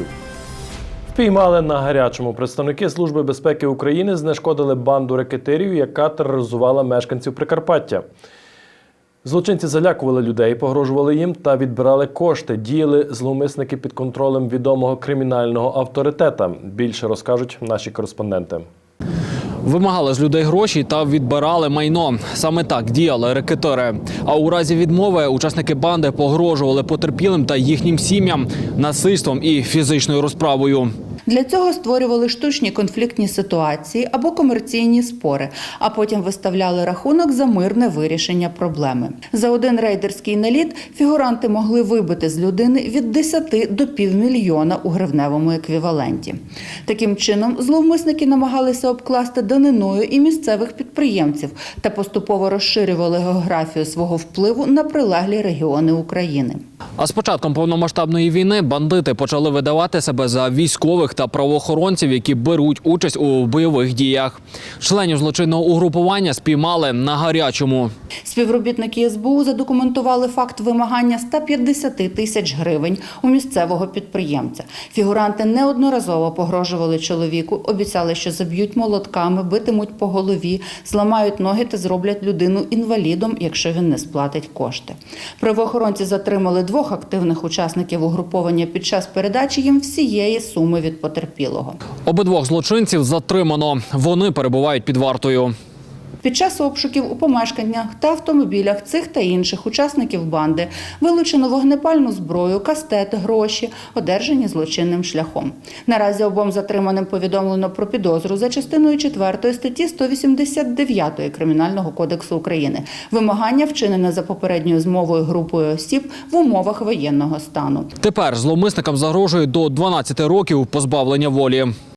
журналістів. Впіймали на гарячому представники Служби безпеки України знешкодили банду ракетирів, яка тероризувала мешканців Прикарпаття. Злочинці залякували людей, погрожували їм та відбирали кошти. Діяли зловмисники під контролем відомого кримінального авторитета. Більше розкажуть наші кореспонденти. Вимагали з людей гроші та відбирали майно. Саме так діяли рекетери. А у разі відмови учасники банди погрожували потерпілим та їхнім сім'ям насильством і фізичною розправою. Для цього створювали штучні конфліктні ситуації або комерційні спори, а потім виставляли рахунок за мирне вирішення проблеми. За один рейдерський наліт фігуранти могли вибити з людини від 10 до півмільйона у гривневому еквіваленті. Таким чином, зловмисники намагалися обкласти даниною і місцевих підприємців та поступово розширювали географію свого впливу на прилеглі регіони України. А з початком повномасштабної війни бандити почали видавати себе за військових та правоохоронців, які беруть участь у бойових діях. Членів злочинного угрупування спіймали на гарячому. Співробітники СБУ задокументували факт вимагання 150 тисяч гривень у місцевого підприємця. Фігуранти неодноразово погрожували чоловіку, обіцяли, що заб'ють молотками, битимуть по голові, зламають ноги та зроблять людину інвалідом, якщо він не сплатить кошти. Правоохоронці затримали двох активних учасників угруповання під час передачі їм всієї суми від потерпілого. Обидвох злочинців затримано. Вони перебувають під вартою. Під час обшуків у помешканнях та автомобілях цих та інших учасників банди вилучено вогнепальну зброю, кастети, гроші, одержані злочинним шляхом. Наразі обом затриманим повідомлено про підозру за частиною 4 статті 189 Кримінального кодексу України. Вимагання вчинене за попередньою змовою групою осіб в умовах воєнного стану. Тепер зловмисникам загрожує до 12 років позбавлення волі.